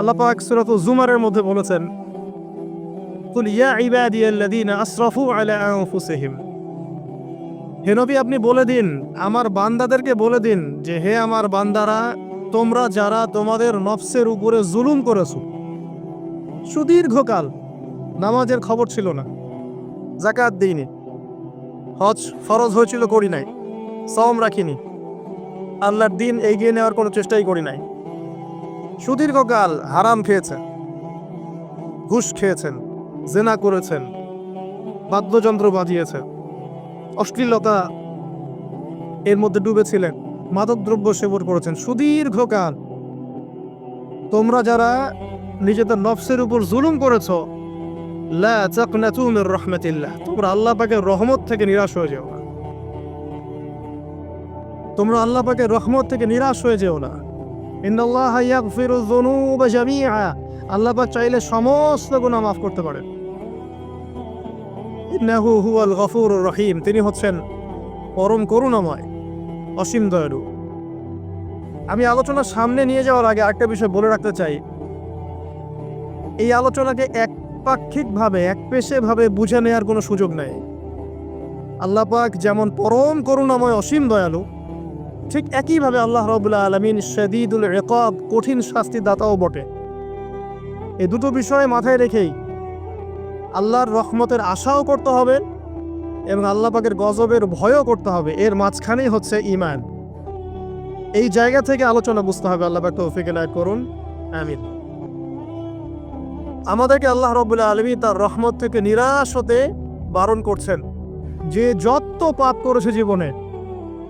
আল্লাহ পাক সূরাত জুমারের মধ্যে বলেছেন, কুল ইয়া ইবাদিয়াল্লাযীনা আসরাফু আলা আনফুসিহিম। হে নবী, আপনি বলে দিন, আমার বান্দাদেরকে বলে দিন যে, হে আমার বান্দারা, তোমরা যারা তোমাদের নফসের উপরে জুলুম করেছ, সুদীর্ঘকাল নামাজের খবর ছিল না জাকাত দিইনি, হজ ফরজ হয়েছিল করি নাই সম রাখিনি, আল্লাহর দিন এগিয়ে নেওয়ার কোনো চেষ্টাই করি নাই। সুদীর্ঘকাল হারাম খেয়েছেন, ঘুষ খেয়েছেন, জেনা করেছেন, বাদ্যযন্ত্র বাজিয়েছেন, অশ্লীলতা এর মধ্যে ডুবেছিলেন, মাদকদ্রব্য সেবন করেছেন। সুদীর্ঘকাল তোমরা যারা নিজেদের নফসের উপর জুলুম করেছ রাহমাতিল্লাহ, তোমরা আল্লাহ পাকের রহমত থেকে নিরাশ হয়ে যেও না। তোমরা আল্লাহ পাকের রহমত থেকে নিরাশ হয়ে যেও না। আল্লাহ পাক চাইলে সমস্ত গুনাহ মাফ করতে পারেন। ইন্নাহু রহিম। তিনি হচ্ছেন পরম করুণাময়, অসীম দয়ালু। আমি আলোচনা সামনে নিয়ে যাওয়ার আগে একটা বিষয় বলে রাখতে চাই। এই আলোচনাকে একপাক্ষিকভাবে, একপেশেভাবে বুঝে নেওয়ার কোনো সুযোগ নেই। আল্লাহ পাক যেমন পরম করুণাময়, অসীম দয়ালু ঠিক একইভাবে আল্লাহ রবুল্লা আলমিন শদীদুল রেকব কঠিন শাস্তি দাতাও বটে। এই দুটো বিষয় মাথায় রেখেই আল্লাহর রহমতের আশাও করতে হবে এবং আল্লাহ পাকের গজবের ভয়ও করতে হবে। এর মাঝখানেই হচ্ছে ইমান এই জায়গা থেকে আলোচনা বুঝতে হবে। আল্লাহ পাক তৌফিক এনায়ত করুন। আমিন। আমাদেরকে আল্লাহ রবুল্লা আলমী তার রহমত থেকে নিরাশ হতে বারণ করছেন। যে যত পাপ করেছে জীবনে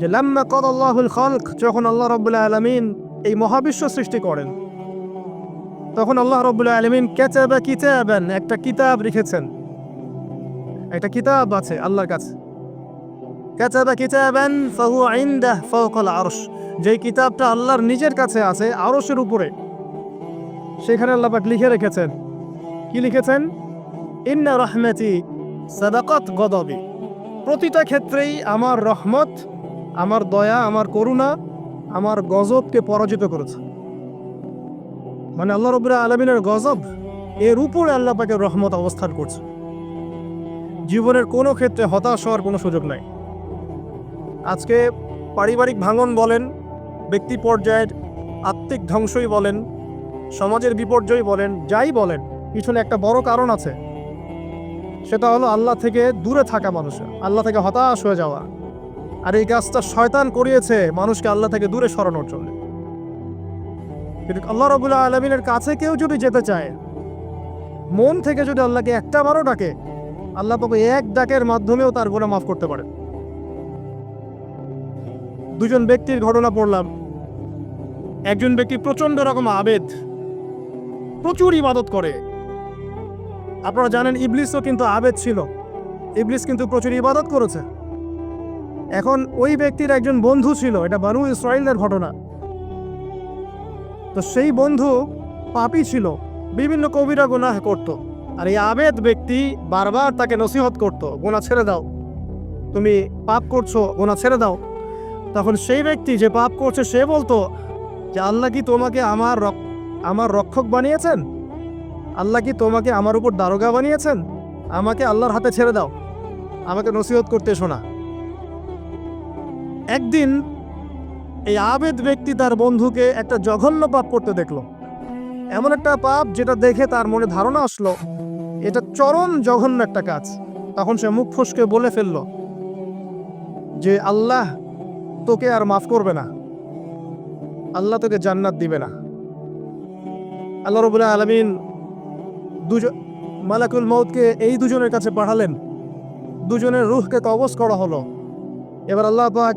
যে লাম্মা কদাল্লাহুল খলক, যখন আল্লাহ রবুল্লা আলমিন এই মহাবিশ্ব সৃষ্টি করেন, তখন আল্লাহ রব্বুল্লাহ আলমিন কেচাবা কিতাবেন একটা কিতাব লিখেছেন একটা কিতাব আছে আল্লাহর কাছে। কেচাবা কিতাবেন ফাহু আইন্দাহ ফাওকাল আরশ। যেই কিতাবটা আল্লাহর নিজের কাছে আছে আরশের উপরে। সেখানে আল্লাপাক লিখে রেখেছেন। কি লিখেছেন? ইন্না রহমতি সাদাকত গদবি। প্রতিটা ক্ষেত্রেই আমার রহমত আমার দয়া, আমার করুণা, আমার গজবকে পরাজিত করেছে। মানে আল্লাহ রবুল্লাহ আলমিনের গজব, এর উপরে আল্লাহ পাকের রহমত অবস্থান করছে। জীবনের কোনো ক্ষেত্রে হতাশ হওয়ার কোনো সুযোগ নাই। আজকে পারিবারিক ভাঙন বলেন, ব্যক্তি পর্যায়ের আত্মিক ধ্বংসই বলেন, সমাজের বিপর্যয় বলেন, যাই বলেন, পিছনে একটা বড় কারণ আছে। সেটা হলো আল্লাহ থেকে দূরে থাকা মানুষের আল্লাহ থেকে হতাশ হয়ে যাওয়া। আর এই কাজটা শয়তান করিয়েছে মানুষকে আল্লাহ থেকে দূরে সরানোর জন্য। কিন্তু আল্লাহ রবুল্লাহ আলমিনের কাছে কেউ যদি যেতে চায়, মন থেকে যদি আল্লাহকে একটা বারও ডাকে, আল্লাহ পাবে এক ডাকের মাধ্যমেও তার গোনা মাফ করতে পারে। দুজন ব্যক্তির ঘটনা পড়লাম। একজন ব্যক্তি প্রচণ্ড রকম আবেদ, প্রচুর ইবাদত করে। আপনারা জানেন, ইবলিসও কিন্তু আবেদ ছিল। ইবলিস কিন্তু প্রচুর ইবাদত করেছে। এখন ওই ব্যক্তির একজন বন্ধু ছিল, এটা বানু ইসরায়েলের ঘটনা। তো সেই বন্ধু পাপি ছিল, বিভিন্ন কবিরা গুনাহ করত, আর এই আবেদ ব্যক্তি বারবার তাকে নসিহত করত, গোনা ছেড়ে দাও, তুমি পাপ করছ, গোনা ছেড়ে দাও। তখন সেই ব্যক্তি যে পাপ করছে, সে বলতো, যে আল্লাহ কি তোমাকে আমার আমার রক্ষক বানিয়েছেন? আল্লাহ কি তোমাকে আমার উপর দারোগা বানিয়েছেন? আমাকে আল্লাহর হাতে ছেড়ে দাও। আমাকে নসিহত করতে শোনা একদিন এই আবেদ ব্যক্তি তার বন্ধুকে একটা জঘন্য পাপ করতে দেখল। এমন একটা পাপ যেটা দেখে তার মনে ধারণা আসলো, এটা চরম জঘন্য একটা কাজ। তখন সে মুখ ফসকে বলে ফেলল যে, আল্লাহ তোকে আর মাফ করবে না। আল্লাহ তোকে জান্নাত দিবে না। আল্লাহ রবুল্লাহ আলমিন দুজন, মালাকুল মৌদকে এই দুজনের কাছে পাঠালেন। দুজনের রুহকে কবজ করা হলো। এবার আল্লাহ পাক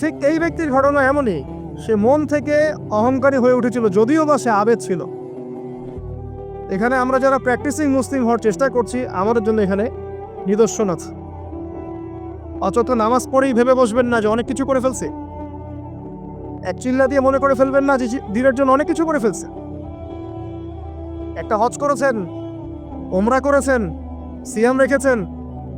ঠিক এই ব্যক্তির ঘটনা এমনই, সে মন থেকে অহংকারী হয়ে উঠেছিল, যদিও বা সে আবেদ ছিল। এখানে আমরা যারা প্র্যাকটিসিং মুসলিম হওয়ার চেষ্টা করছি, আমাদের জন্য এখানে নিদর্শন আছে। অযথ নামাজ পড়েই ভেবে বসবেন না যে অনেক কিছু করে ফেলছে। এক চিল্লা দিয়ে মনে করে ফেলবেন না যে দিনের জন্য অনেক কিছু করে ফেলছে। একটা হজ করেছেন ওমরা করেছেন, সিয়াম রেখেছেন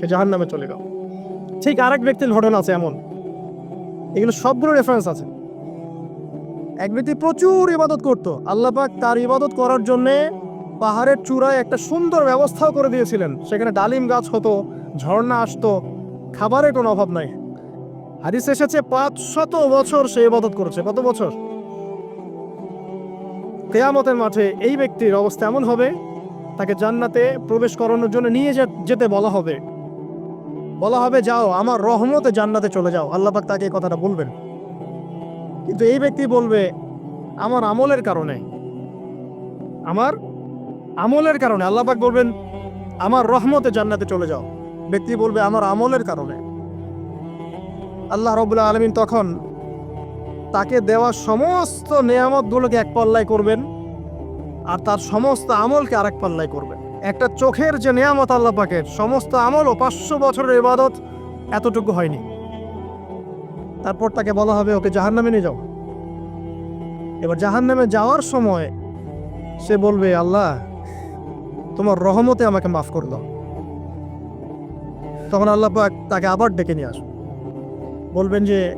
সে জাহান নামে চলে গেল। ঠিক আরেক ব্যক্তির ঘটনা আছে এমন। এগুলো সবগুলো রেফারেন্স আছে। এক ব্যক্তি প্রচুর ইবাদত করত। আল্লাহ পাক তার ইবাদত করার জন্যে পাহাড়ের চূড়ায় একটা সুন্দর ব্যবস্থাও করে দিয়েছিলেন। সেখানে ডালিম গাছ হতো, ঝর্ণা আসতো, খাবারের কোনো অভাব নাই। হাদিস এসেছে, পাঁচ শত বছর সে ইবাদত করেছে। কত বছর? কেয়ামতের মাঠে এই ব্যক্তির অবস্থা এমন হবে, তাকে জান্নাতে প্রবেশ করানোর জন্য নিয়ে যেতে বলা হবে। বলা হবে, যাও, আমার রহমতে জান্নাতে চলে যাও। আল্লাহ পাক তাকে এই কথাটা বলবেন। কিন্তু এই ব্যক্তি বলবে, আমার আমলের কারণে। আমার আমলের কারণে। আল্লাহ পাক বলবেন, আমার রহমতে জান্নাতে চলে যাও। ব্যক্তি বলবে, আমার আমলের কারণে। আল্লাহ রবুল্লাহ আলমিন তখন তাকে দেওয়া সমস্ত নেয়ামতগুলোকে এক পাল্লায় করবেন, আর তার সমস্ত আমলকে আরেক পাল্লায় করবেন। একটা চোখের যে নেয়ামত আল্লাহ পাকের, সমস্ত আমল ও পাঁচশো বছরের ইবাদত এতটুকু হয়নি। তারপর তাকে বলা হবে, ওকে জাহান নামে নিয়ে যাও। এবার জাহান নামে যাওয়ার সময় সে বলবে, আল্লাহ, তোমার রহমতে আমাকে মাফ করে দাও। তখন আল্লাহ পাক তাকে আবার ডেকে নিয়ে আসবে। বলবেন যে,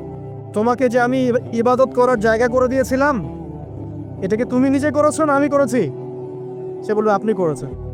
তোমাকে যে আমি ইবাদত করার জায়গা করে দিয়েছিলাম এটাকে তুমি নিজে করেছ না আমি করেছি? সে বলবে, আপনি করেছেন।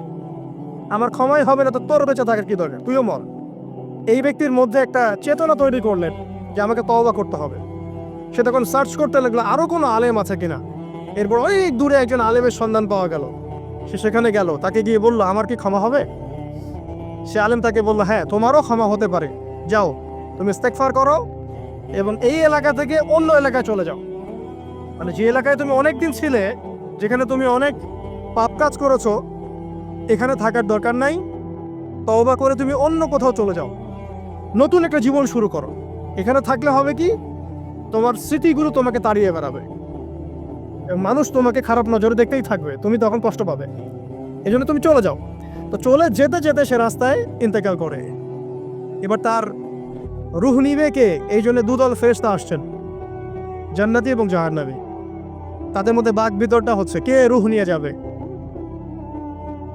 আমার ক্ষমাই হবে না তো তোর বেঁচে থাকার কি দরকার? তুইও মর। এই ব্যক্তির মধ্যে একটা চেতনা তৈরি করলেন যে আমাকে তওবা করতে হবে। সে তখন সার্চ করতে লাগল আরও কোনো আলেম আছে কিনা? এরপর অনেক দূরে একজন আলেমের সন্ধান পাওয়া গেল। সে সেখানে গেল, তাকে গিয়ে বলল, আমার কি ক্ষমা হবে? সে আলেম তাকে বলল হ্যাঁ তোমারও ক্ষমা হতে পারে। যাও, তুমি ইস্তেকফার করো এবং এই এলাকা থেকে অন্য এলাকায় চলে যাও। মানে যে এলাকায় তুমি অনেক দিন ছিলে, যেখানে তুমি অনেক পাপ কাজ করেছ এখানে থাকার দরকার নাই। তওবা করে তুমি অন্য কোথাও চলে যাও। নতুন একটা জীবন শুরু করো। এখানে থাকলে হবে কি? তোমার স্মৃতিগুলো তোমাকে তাড়িয়ে বেড়াবে। মানুষ তোমাকে খারাপ নজরে দেখতেই থাকবে। তুমি তখন কষ্ট পাবে। এই জন্য তুমি চলে যাও। তো চলে যেতে যেতে সে রাস্তায় ইন্তেকাল করে। এবার তার রুহ নিবে কে? এই জন্য দুদল ফেরেশতা আসছেন। জান্নাতি এবং জাহান্নাবী তাদের মধ্যে বাঘ বিতরটা হচ্ছে, কে রুহ নিয়ে যাবে?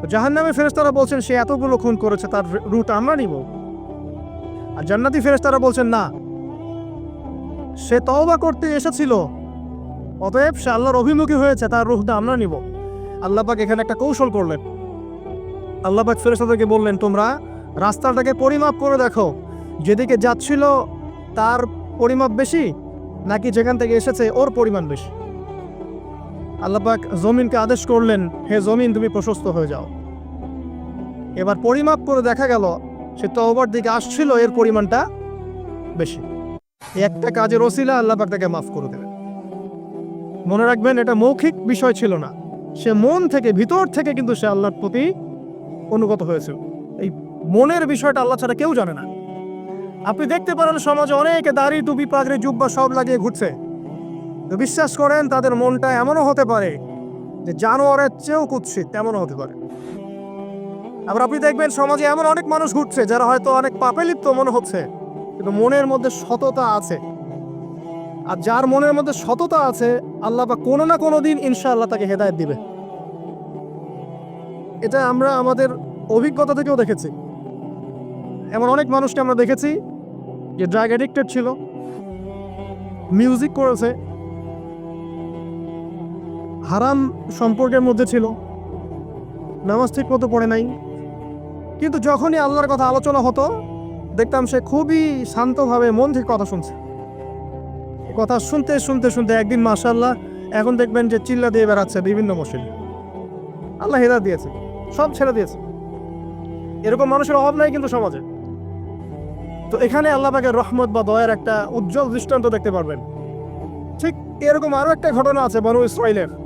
তো জাহান্নামে ফেরেশতারা বলছেন, সে এতগুলো খুন করেছে, তার রুট আমরা নিব। আর জান্নাতি ফেরেশতারা বলছেন, না, সে তওবা করতে এসেছিল, অতএব সে আল্লাহর অভিমুখী হয়েছে, তার রুহটা আমরা নিব। আল্লাহ পাক এখানে একটা কৌশল করলেন। আল্লাহ পাক ফেরেশতাদেরকে বললেন, তোমরা রাস্তাটাকে পরিমাপ করে দেখো, যেদিকে যাচ্ছিল তার পরিমাপ বেশি, নাকি যেখান থেকে এসেছে ওর পরিমাণ বেশি? আল্লাপাক জমিনকে আদেশ করলেন, হে জমিন, তুমি প্রশস্ত হয়ে যাও। এবার পরিমাপ করে দেখা গেল, সে তওবার দিকে আসছিল, এর পরিমাণটা বেশি। একটা কাজের ওসিলা আল্লাপাক তাকে মাফ করে দেবেন। মনে রাখবেন, এটা মৌখিক বিষয় ছিল না। সে মন থেকে, ভিতর থেকে কিন্তু সে আল্লাহর প্রতি অনুগত হয়েছিল এই মনের বিষয়টা আল্লাহ ছাড়া কেউ জানে না। আপনি দেখতে পারেন, সমাজে অনেকে দাড়ি, টুপি, পাগড়ি, জুব্বা সব লাগিয়ে ঘুরছে। তো বিশ্বাস করেন, তাদের মনটা এমনও হতে পারে যে জানোয়ারের চেয়েও কুৎসিত, তেমনও হতে পারে। আবার আপনি দেখবেন সমাজে এমন অনেক মানুষ ঘুরছে যারা হয়তো অনেক পাপে লিপ্ত মনে হচ্ছে, কিন্তু মনের মধ্যে সততা আছে। আর যার মনের মধ্যে সততা আছে, আল্লাহ বা কোনো না কোনো দিন ইনশাআল্লাহ তাকে হেদায়েত দিবে। এটা আমরা আমাদের অভিজ্ঞতা থেকেও দেখেছি। এমন অনেক মানুষকে আমরা দেখেছি যে ড্রাগ অ্যাডিক্টেড ছিল মিউজিক করেছে হারাম সম্পর্কের মধ্যে ছিল। নামাজ ঠিক মতো পড়ে নাই। কিন্তু যখনই আল্লাহর কথা আলোচনা হতো, দেখতাম সে খুবই শান্তভাবে মন থেকে কথা শুনছে। কথা শুনতে শুনতে শুনতে একদিন মাশাল্লাহ এখন দেখবেন যে চিল্লা দিয়ে বেড়াচ্ছে বিভিন্ন মসজিদে। আল্লাহ হেদা দিয়েছে, সব ছেড়ে দিয়েছে। এরকম মানুষের অভাব নাই কিন্তু সমাজে। তো এখানে আল্লাহ পাকের রহমত বা দয়ার একটা উজ্জ্বল দৃষ্টান্ত দেখতে পারবেন। ঠিক এরকম আরও একটা ঘটনা আছে, বনু ইসরায়েলের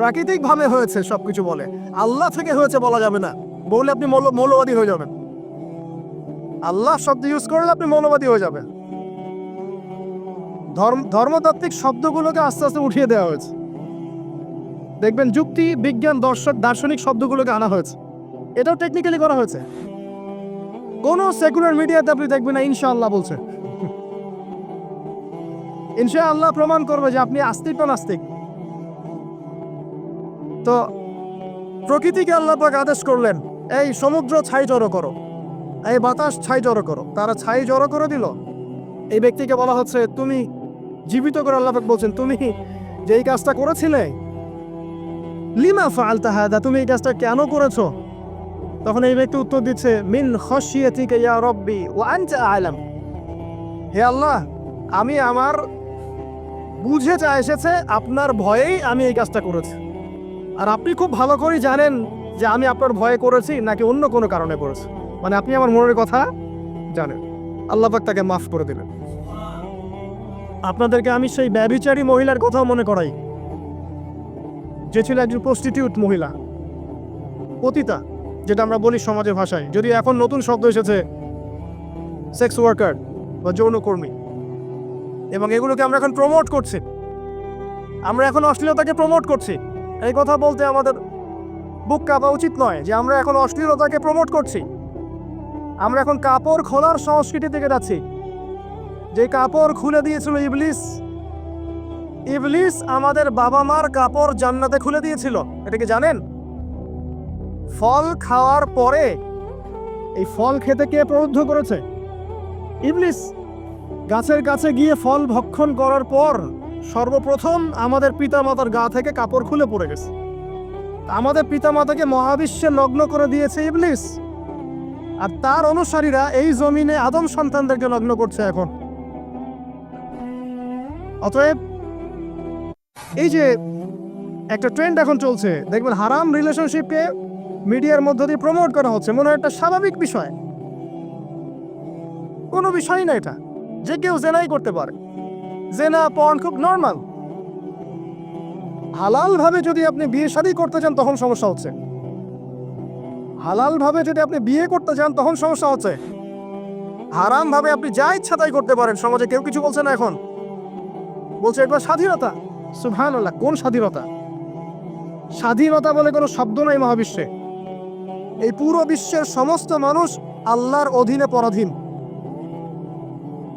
প্রাকৃতিক ভাবে হয়েছে, সবকিছু বলে। আল্লাহ থেকে হয়েছে বলা যাবে না। বললে আপনি মৌল- মৌলবাদী হয়ে যাবেন। আল্লাহ শব্দ ইউজ করলে আপনি মৌলবাদী হয়ে যাবেন। ধর্ম ধর্মতাত্ত্বিক শব্দগুলোকে আস্তে আস্তে উঠিয়ে দেওয়া হয়েছে। দেখবেন যুক্তি, বিজ্ঞান, দর্শক, দার্শনিক শব্দগুলোকে আনা হয়েছে। এটাও টেকনিক্যালি করা হয়েছে। কোনো সেকুলার মিডিয়াতে আপনি দেখবেন না, ইনশাআল্লাহ বলছে। ইনশাআল্লাহ প্রমাণ করবে যে আপনি আস্তিক নাস্তিক। তো প্রকৃতিকে আল্লাহ পাক আদেশ করলেন, এই সমুদ্র ছাই জড়ো করো, এই বাতাস ছাই জড়ো করো। তারা ছাই জড়ো করে দিল। এই ব্যক্তিকে বলা হচ্ছে, তুমি জীবিত করে আল্লাহ পাক বলছেন, তুমি যে এই কাজটা করেছিলে, লিমা ফালতা হাদা, তুমি এই কাজটা কেন করেছ? তখন এই ব্যক্তি উত্তর দিচ্ছে, মিন খসিয়াতিকে ইয়া রব্বি ও আনতা আলাম। হে আল্লাহ, আমি আমার বুঝে যা এসেছে, আপনার ভয়েই আমি এই কাজটা করেছি। আর আপনি খুব ভালো করেই জানেন যে আমি আপনার ভয়ে করেছি নাকি অন্য কোনো কারণে করেছি। মানে আপনি আমার মনের কথা জানেন। আল্লাহ পাক তাকে মাফ করে দিলেন আপনাদেরকে আমি সেই ব্যভিচারী মহিলার কথাও মনে করাই। যে ছিল একজন প্রস্টিটিউট মহিলা। পতিতা, যেটা আমরা বলি সমাজের ভাষায়। যদি এখন নতুন শব্দ এসেছে সেক্স ওয়ার্কার বা যৌনকর্মী। এবং এগুলোকে আমরা এখন প্রমোট করছি। আমরা এখন অশ্লীলতাকে প্রমোট করছি। এই কথা বলতে আমাদের বুক কাঁপা উচিত নয় যে আমরা এখন অশ্লীলতাকে প্রমোট করছি। আমরা এখন কাপড় খোলার সংস্কৃতি থেকে যাচ্ছি। যে কাপড় খুলে দিয়েছিল ইবলিস ইবলিস আমাদের বাবা মার কাপড় জান্নাতে খুলে দিয়েছিল। এটা কি জানেন? ফল খাওয়ার পরে এই ফল খেতে কে প্রবুদ্ধ করেছে? ইবলিস, গাছের কাছে গিয়ে ফল ভক্ষণ করার পর সর্বপ্রথম আমাদের পিতামাতার গা থেকে কাপড় খুলে পড়ে গেছে। আমাদের পিতামাতাকে মহাবিশ্বে নগ্ন করে দিয়েছে ইবলিস। আর তার অনুসারীরা এই জমিনে আদম সন্তানদেরকে নগ্ন করছে এখন। অতএব এই যে একটা ট্রেন্ড এখন চলছে, দেখবেন হারাম রিলেশনশিপকে মিডিয়ার মধ্য দিয়ে প্রমোট করা হচ্ছে, মনে হয় একটা স্বাভাবিক বিষয়। কোনো বিষয় না এটা, যে কেউ জেনাই করতে পারে। জেনা পণ খুব নর্মাল হালাল ভাবে যদি আপনি বিয়ে শাদী করতে চান, তখন সমস্যা হচ্ছে। হালাল ভাবে যদি আপনি বিয়ে করতে চান, তখন সমস্যা হচ্ছে। হারাম ভাবে আপনি যা ইচ্ছা তাই করতে পারেন, সমাজে কেউ কিছু বলছে না এখন। বলছে একবার স্বাধীনতা। সুভান কোন স্বাধীনতা? স্বাধীনতা বলে কোনো শব্দ নাই মহাবিশ্বে। এই পুরো বিশ্বের সমস্ত মানুষ আল্লাহর অধীনে পরাধীন।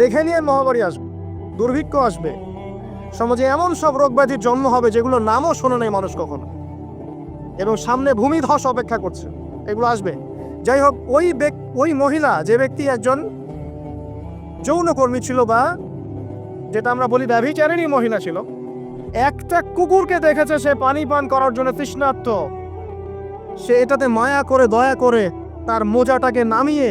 দেখে নিয়ে মহামারী আসবে, দুর্ভিক্ষ আসবে। সমাজে এমন সব রোগ ব্যাধির জন্ম হবে যেগুলোর নামও শোনে নাই মানুষ কখনো। এবং সামনে ভূমিধস অপেক্ষা করছে, এগুলো আসবে। যাই হোক, ওই ওই মহিলা, যে ব্যক্তি একজন যৌনকর্মী ছিল বা যেটা আমরা বলি ব্যভিচারিণী মহিলা ছিল, একটা কুকুরকে দেখেছে সে পানি পান করার জন্য তৃষ্ণার্ত। সে এটাতে মায়া করে, দয়া করে তার মোজাটাকে নামিয়ে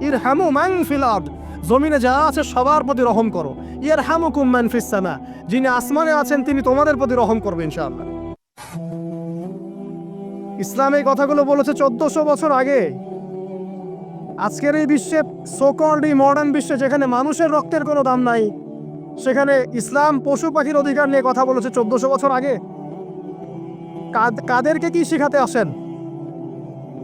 ইর হ্যামু ম্যাং জমিনে যা আছে সবার প্রতি রহম করো। ইয়ার হ্যামু কুম ম্যান ফিসামা যিনি আসমানে আছেন, তিনি তোমাদের প্রতি রহম করবে ইনশাআল্লাহ। ইসলাম এই কথাগুলো বলেছে চোদ্দশো বছর আগে। আজকের এই বিশ্বে সোকল্ড এই মডার্ন বিশ্বে যেখানে মানুষের রক্তের কোনো দাম নাই, সেখানে ইসলাম পশু পাখির অধিকার নিয়ে কথা বলেছে চোদ্দশো বছর আগে। কাদ- কাদেরকে কি শেখাতে আসেন?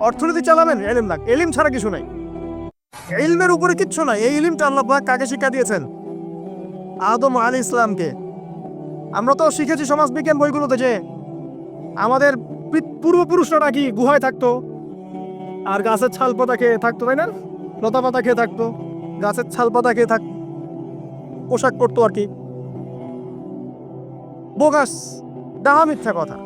অর্থনীতি চালাবেন? এলেম লাগবে এলিম ছাড়া কিছু নাই। ইলমের উপরে কিচ্ছু নাই। এই ইলিমটা আল্লাহ পাক কাকে শিক্ষা দিয়েছেন? আদম আলী ইসলামকে। আমরা তো শিখেছি সমাজবিজ্ঞান বইগুলোতে যে আমাদের পূর্বপুরুষরা নাকি গুহায় থাকতো। আর গাছের ছাল পাতা খেয়ে থাকতো, তাই না? লতা পাতা খেয়ে থাকতো। গাছের ছাল পাতা খেয়ে থাক পোশাক পরতো আর কি। বোগাস, ডাহা মিথ্যা কথা।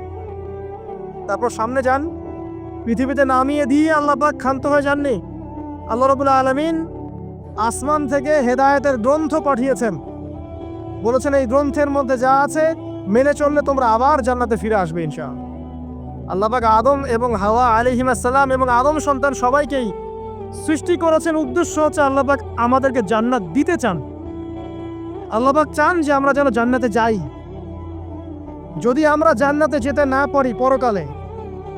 তারপর সামনে যান। পৃথিবীতে নামিয়ে দিয়ে আল্লাহ পাক ক্ষান্ত হয়ে যাননি। আল্লাহ রবুল্লা আলমিন আসমান থেকে হেদায়েতের গ্রন্থ পাঠিয়েছেন। বলেছেন, এই গ্রন্থের মধ্যে যা আছে, মেনে চললে তোমরা আবার জান্নাতে ফিরে আসবে ইনশা আল্লাহ পাক আদম এবং হাওয়া আলিহিমাসাল্লাম এবং আদম সন্তান সবাইকেই সৃষ্টি করেছেন। উদ্দেশ্য হচ্ছে আল্লাহ পাক আমাদেরকে জান্নাত দিতে চান। আল্লাহ পাক চান যে আমরা যেন জান্নাতে যাই। যদি আমরা জান্নাতে যেতে না পারি পরকালে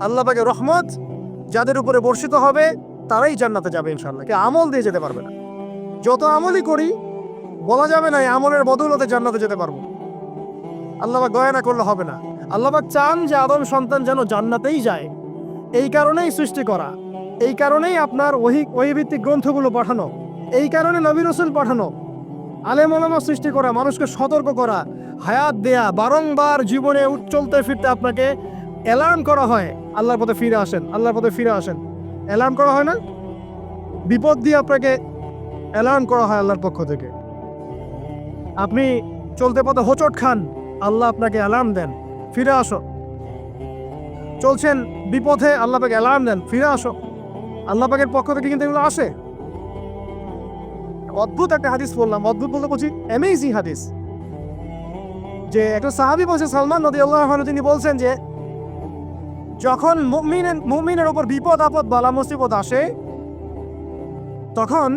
আল্লাহ পাকের রহমত যাদের উপরে বর্ষিত হবে, তারাই জান্নাতে যাবে ইনশাল্লাহ কে আমল দিয়ে যেতে পারবে না। যত আমলই করি, বলা যাবে না আমলের বদৌলতে জান্নাতে যেতে পারব। আল্লাহবাক দয়া না করলে হবে না। আল্লাহবাক চান যে আদম সন্তান যেন জান্নাতেই যায়। এই কারণেই সৃষ্টি করা। এই কারণেই আপনার ওহি, ওহিভিত্তিক গ্রন্থগুলো পাঠানো। এই কারণে নবী রসুল পাঠানো। আলেম ওলামা সৃষ্টি করা, মানুষকে সতর্ক করা, হায়াত দেয়া, বারংবার জীবনে উঠ- চলতে ফিরতে আপনাকে অ্যালার্ম করা হয়। আল্লাহর পথে ফিরে আসেন, আল্লাহর পথে ফিরে আসেন। অ্যালার্ম করা হয় না? বিপদ দিয়ে আপনাকে অ্যালার্ম করা হয় আল্লাহর পক্ষ থেকে। আপনি চলতে পথে হোঁচট খান, আল্লাহ আপনাকে অ্যালার্ম দেন, ফিরে আসো। চলছেন বিপথে, আল্লাহ পাকে অ্যালার্ম দেন, ফিরে আসো। আল্লাহ পাকের পক্ষ থেকে কিন্তু এগুলো আসে। অদ্ভুত একটা হাদিস বললাম, অদ্ভুত বলতে বলছি অ্যামেজিং হাদিস। যে একটা সাহাবি বলছে, সালমান নদী আল্লাহ তিনি বলছেন যে যখন মুমিনের মুমিনের ওপর বিপদ, আপদ, বালা, মুসিবত আসে, তখন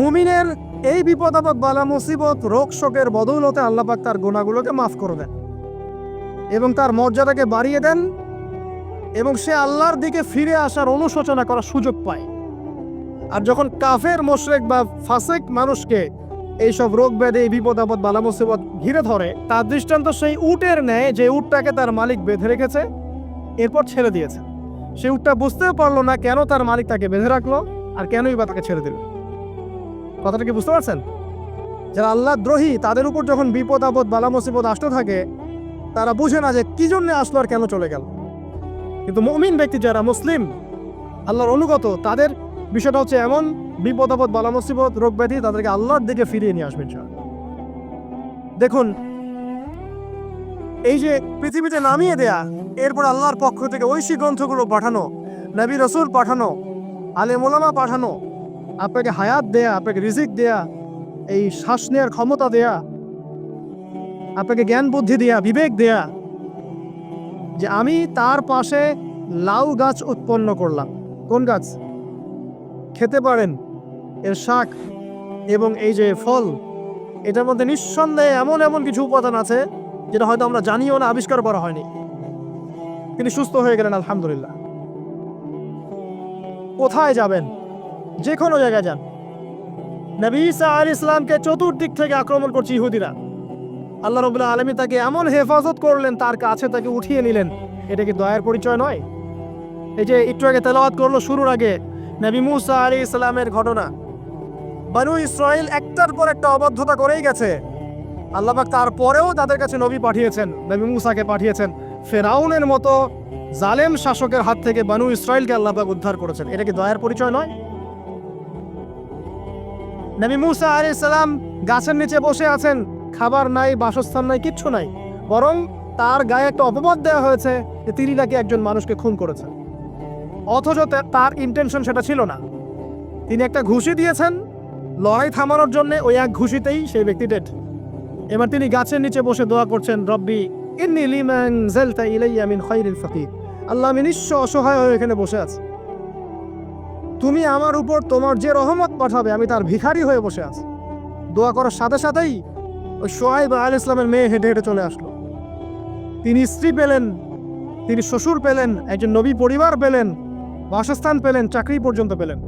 মুমিনের এই বিপদ, আপদ, বালা, মুসিবত, রোগ, শোকের বদৌলতে আল্লাপাক তার গুণাগুলোকে মাফ করে দেন এবং তার মর্যাদাকে বাড়িয়ে দেন এবং সে আল্লাহর দিকে ফিরে আসার অনুশোচনা করার সুযোগ পায়। আর যখন কাফের, মোশরেক বা ফাসেক মানুষকে এইসব রোগ ব্যাধি এই বিপদ, আপদ, বালা, মুসিবত ঘিরে ধরে, তার দৃষ্টান্ত সেই উটের ন্যায় যে উটটাকে তার মালিক বেঁধে রেখেছে। এরপর ছেড়ে দিয়েছে। সে উটটা বুঝতেও পারল না কেন তার মালিক তাকে বেঁধে রাখল আর কেনই বা তাকে ছেড়ে দিল। কথাটা কি বুঝতে পারছেন? যারা আল্লাহ দ্রোহী, তাদের উপর যখন বিপদ, আপদ, বালা, মুসিবত আসতে থাকে, তারা বুঝে না যে কি জন্য আসলো আর কেন চলে গেল। কিন্তু মমিন ব্যক্তি যারা মুসলিম, আল্লাহর অনুগত, তাদের বিষয়টা হচ্ছে এমন, বিপদ, আপদ, বালা, মুসিবত, রোগ ব্যাধি তাদেরকে আল্লাহর দিকে ফিরিয়ে নিয়ে আসবে ইনশাআল্লাহ। দেখুন এই যে পৃথিবীতে নামিয়ে দেয়া, এরপর আল্লাহর পক্ষ থেকে ঐশী গ্রন্থগুলো পাঠানো, নবী রসুল পাঠানো আলেমোলামা পাঠানো, আপনাকে হায়াত দেয়া, আপনাকে রিজিক দেয়া, এই শ্বাস নেওয়ার ক্ষমতা দেয়া, আপনাকে জ্ঞান বুদ্ধি দেয়া, বিবেক দেয়া, যে আমি তার পাশে লাউ গাছ উৎপন্ন করলাম। কোন গাছ? খেতে পারেন, এর শাক এবং এই যে ফল, এটার মধ্যে নিঃসন্দেহে এমন এমন কিছু উপাদান আছে যেটা হয়তো আমরা জানিও না আবিষ্কার করা হয়নি। তিনি সুস্থ হয়ে গেলেন, আলহামদুলিল্লাহ। কোথায় যাবেন? যে কোনো জায়গায় যান। নবী ঈসা আলী ইসলামকে চতুর্দিক থেকে আক্রমণ করছে ইহুদিরা। আল্লাহ রবুল্লাহ আলমী তাকে এমন হেফাজত করলেন, তার কাছে তাকে উঠিয়ে নিলেন। এটা কি দয়ার পরিচয় নয়? এই যে একটু আগে তেলাওয়াত করল শুরুর আগে, নবী মুসা আলী ইসলামের ঘটনা। বানু ইসরায়েল একটার পর একটা অবাধ্যতা করেই গেছে। আল্লাহবাক তারপরেও তাদের কাছে নবী পাঠিয়েছেন, নবী মুসাকে পাঠিয়েছেন। ফেরাউনের মতো জালেম শাসকের হাত থেকে বানু ইসরায়েলকে আল্লাহবাক উদ্ধার করেছেন। এটা কি দয়ার পরিচয় নয়? নবী মুসা আলী সালাম গাছের নিচে বসে আছেন, খাবার নাই, বাসস্থান নাই, কিচ্ছু নাই। বরং তার গায়ে একটা অপবাদ দেওয়া হয়েছে যে তিনি নাকি একজন মানুষকে খুন করেছেন। অথচ তার ইন্টেনশন সেটা ছিল না। তিনি একটা ঘুষি দিয়েছেন, লড়াই থামানোর জন্য ওই এক ঘুষিতেই সেই ব্যক্তি ডেড এবার তিনি গাছের নিচে বসে দোয়া করছেন, রব্বি, ইন্নি লিমান জালতা ইলাইয়া মিন খাইরিল ফাকির। আল্লাহ, আমি নিঃস্ব অসহায় হয়ে এখানে বসে আছি। তুমি আমার উপর তোমার যে রহমত পাঠাবে, আমি তার ভিখারি হয়ে বসে আছি। দোয়া করার সাথে সাথেই ওই সোহাইব আল ইসলামের মেয়ে হেঁটে হেঁটে চলে আসলো। তিনি স্ত্রী পেলেন, তিনি শ্বশুর পেলেন, একজন নবী পরিবার পেলেন, বাসস্থান পেলেন, চাকরি পর্যন্ত পেলেন।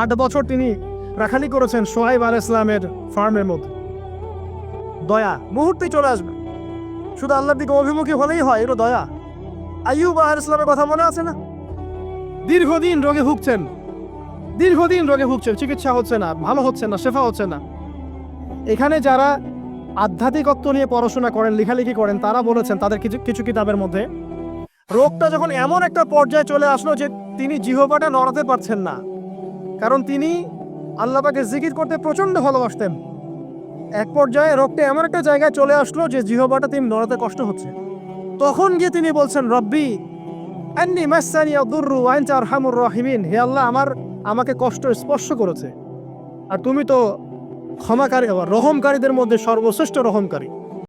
আট বছর তিনি রাখালি করেছেন সোহাইব আল ইসলামের ফার্মের মধ্যে। দয়া মুহূর্তেই চলে আসবে। শুধু আল্লাহর দিকে অভিমুখী হলেই হয় এগুলো দয়া। আইয়ুব আল ইসলামের কথা মনে আছে না? দীর্ঘদিন রোগে ভুগছেন। দীর্ঘদিন রোগে ভুগছেন, চিকিৎসা হচ্ছে না, ভালো হচ্ছে না, শেফা হচ্ছে না। এখানে যারা আধ্যাত্মিকত্ব নিয়ে পড়াশোনা করেন, লেখালেখি করেন, তারা বলেছেন তাদের কিছু কিছু কিতাবের মধ্যে, রোগটা যখন এমন একটা পর্যায়ে চলে আসলো যে তিনি জিহবাটা নড়াতে পারছেন না, কারণ তিনি আল্লাহকে জিকির করতে প্রচণ্ড ভালোবাসতেন। এক পর্যায়ে রোগটা এমন একটা জায়গায় চলে আসলো যে জিহবাটা তিনি দৌড়াতে কষ্ট হচ্ছে। তখন গিয়ে তিনি বলছেন, রব্বি, আন্নি মাসানি আইন চার হামুর রহিমিন। হে আল্লাহ, আমার, আমাকে কষ্ট স্পর্শ করেছে। আর তুমি তো ক্ষমাকারী, রহমকারীদের মধ্যে সর্বশ্রেষ্ঠ রহমকারী।